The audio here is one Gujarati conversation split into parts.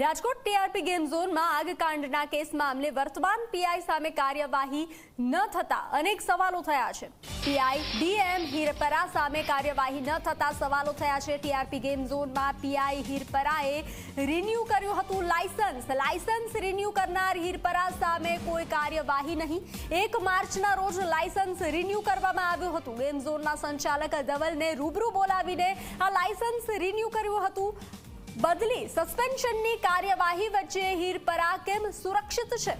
રાજકોટ ટીઆરપી ગેમ ઝોનમાં આગકાંડના કેસ મામલે વર્તમાન પીઆઈ સામે કાર્યવાહી ન થતા અનેક સવાલો થયા છે. પીઆઈ ડીએમ હિરપરા સામે કાર્યવાહી ન થતા સવાલો થયા છે. ટીઆરપી ગેમ ઝોનમાં પીઆઈ હિરપરાએ રિન્યુ કર્યું હતું લાયસન્સ. લાયસન્સ રિન્યુ કરનાર હિરપરા સામે કોઈ કાર્યવાહી નહીં. એક માર્ચના રોજ લાયસન્સ રિન્યુ કરવામાં આવ્યું હતું. ગેમ ઝોનના સંચાલક ધવલને રૂબરૂ બોલાવીને આ લાયસન્સ રિન્યુ કર્યું હતું. બદલી સસ્પેન્શનની કાર્યવાહી વચ્ચે હીરપરા કેમ સુરક્ષિત છે?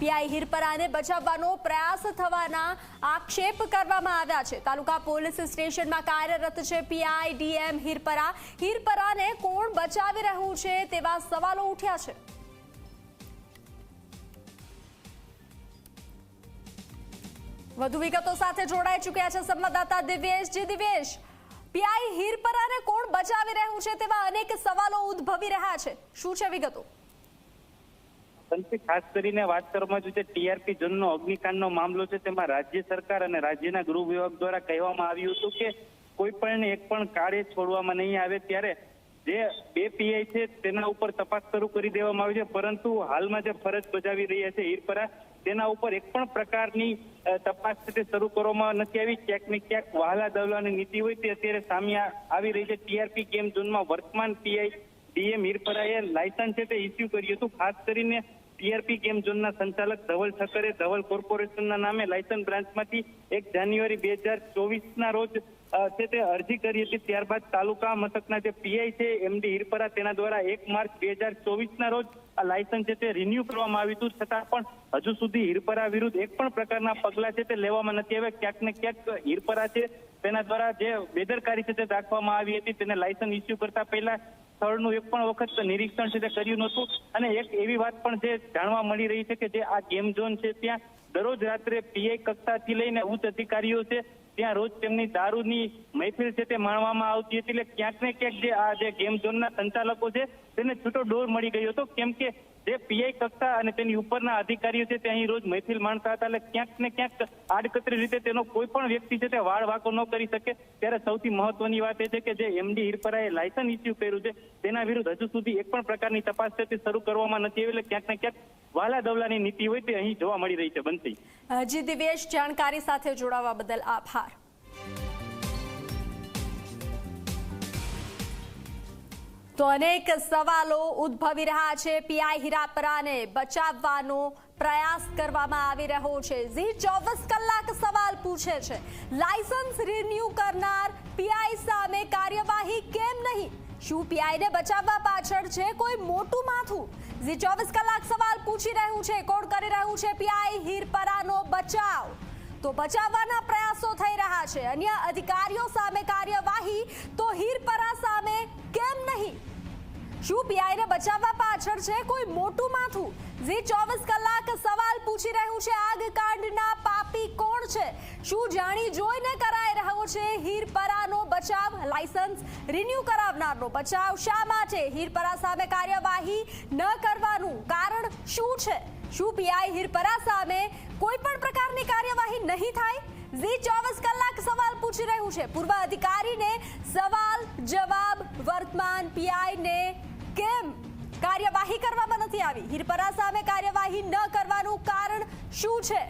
પીઆઈ હીરપરાને બચાવવાનો પ્રયાસ થવાના આક્ષેપ કરવામાં આવ્યા છે. તાલુકા પોલીસ સ્ટેશનમાં કાર્યરત છે પીઆઈ ડીએમ હીરપરા. હીરપરાને કોણ બચાવી રહ્યું છે તેવા સવાલો ઉઠ્યા છે. વધુ વિગતો સાથે જોડાઈ ચૂક્યા છે સંવાદદાતા દિવ્યેશ. જી દિવ્યેશ પીઆઈ હીરપરાને કોણ બચાવી રહ્યું છે તેવા અનેક સવાલો ઉદ્ભવી રહ્યા છે. શું છે વિગતો? ખાસ કરીને વાત કરવામાં આવ્યું છે ટીઆરપી જનનો અગ્નિકાંડનો મામલો છે તેમાં રાજ્ય સરકાર અને રાજ્યના ગૃહ વિભાગ દ્વારા કહેવામાં આવ્યું હતું કે કોઈ પણ એક પણ કાર્ય છોડવામાં નહીં આવે ત્યારે જે બે પીઆઈ છે તેના ઉપર તપાસ શરૂ કરી દેવામાં આવી છે. પરંતુ હાલમાં જે ફરજ બજાવી રહ્યા છે હીરપરા તેના ઉપર એક પણ પ્રકારની તપાસ તે શરૂ કરવામાં નથી આવી. ક્યાંક ને ક્યાંક વહાલા દવલાની નીતિ હોય તે અત્યારે સામે આવી રહી છે. ટીઆરપી ગેમ ઝોનમાં વર્તમાન પીઆઈ ડીએમ હિરપરાએ લાયસન્સ છે તે ઇસ્યુ કર્યું હતું. ખાસ કરીને ટીઆરપી ગેમ ઝોનના સંચાલક ધવલ ઠક્કરે ધવલ કોર્પોરેશનના નામે લાયસન્સ બ્રાન્ચમાંથી એક જાન્યુઆરી બે હજાર ચોવીસના રોજ છે તે અરજી કરી હતી. ત્યારબાદ તાલુકા મથકના જે પીઆઈ છે એમડી હિરપરા, તેના દ્વારા એક માર્ચ બે હજાર ચોવીસના રોજ આ લાયસન્સ છે તે રિન્યુ કરવામાં આવ્યું હતું. છતાં પણ હજુ સુધી હીરપરા વિરુદ્ધ એક પણ પ્રકારના પગલાં છે તે લેવામાં નથી આવ્યા. ક્યાંક ને ક્યાંક હીરપરા છે, તેના દ્વારા જે બેદરકારી છે તે દાખવામાં આવી હતી. તેને લાયસન્સ ઇસ્યુ કરતા પહેલા સ્થળનું એક પણ વખત નિરીક્ષણ છે તે કર્યું નહોતું. અને એક એવી વાત પણ છે જાણવા મળી રહી છે કે જે આ ગેમ ઝોન છે ત્યાં દરરોજ રાત્રે પીઆઈ કક્ષાથી લઈને ઉચ્ચ અધિકારીઓ છે ત્યાં રોજ તેમની દારૂની મહેફિલ છે તે માણવામાં આવતી હતી એટલે ક્યાંક ને ક્યાંક જે આ જે ગેમ ઝોનના સંચાલકો છે તેને છૂટો ડોર મળી ગયો હતો. કેમ કે જે પીઆઈ કક્ષા અને તેની ઉપરના અધિકારીઓ છે તે અહીં રોજ મહેફિલ માણતા હતા એટલે ક્યાંક ને ક્યાંક આડકતરી રીતે તેનો કોઈ પણ વ્યક્તિ છે તે વાળ વાકો ન કરી શકે. ત્યારે સૌથી મહત્વની વાત એ છે કે જે એમડી હિરપરાએ લાયસન્સ ઇસ્યુ કર્યું છે તેના વિરુદ્ધ હજુ સુધી એક પણ પ્રકારની તપાસ છે તે શરૂ કરવામાં નથી આવી એટલે ક્યાંક ને ક્યાંક વાલા દવલાની નીતિ હોય તે અહીં જોવા મળી રહી છે. બનતી હજી દિવ્યેશ, જાણકારી સાથે જોડાવા બદલ આભાર. તો અનેક સવાલો ઉદ્ભવી રહ્યા છે. પીઆઈ હીરાપરાને બચાવવાનો પ્રયાસ કરવામાં આવી રહ્યો છે. ઝી ચોવીસ કલાક સવાલ પૂછે છે. લાયસન્સ રિન્યુ કરનાર પીઆઈ સામે કાર્યવાહી કેમ નહીં? શું પીઆઈને બચાવવા પાછળ છે કોઈ મોટું માથું? ઝી ચોવીસ કલાક સવાલ પૂછી રહ્યું છે. કોણ કરી રહ્યું છે? પીઆઈ હીરપરાનો બચાવ. તો બચાવવાના પ્રયાસો થઈ રહ્યા છે. અન્ય અધિકારીઓ સામે કાર્યવાહી તો હીરપરા સામે કેમ નહીં? શું પીઆઈને બચાવવા પાછળ છે કોઈ મોટું માથું? ઝી ચોવીસ કલાક સવાલ પૂછી રહ્યું છે આગ કાંડના પાપી કોણ છે? શું જાણી જોઈને કરાઈ રહ્યો છે હીરપરાનો બચાવ? લાયસન્સ રિન્યુ કરાવનારનો બચાવ શા માટે? હીરપરા સામે કાર્યવાહી ન કરવાનું કારણ શું છે? શું પીઆઈ હીરપરા સામે કોઈ પણ પ્રકારની કાર્યવાહી નહીં થાય. ઝી ચોવીસ કલાક સવાલ પૂછી રહ્યું છે. પૂર્વ અધિકારીને સવાલ, જવાબ, વર્તમાન પીઆઈને કેમ કાર્યવાહી કરવામાં નથી આવી? હિરપરા સામે કાર્યવાહી ન કરવાનું કારણ શું છે?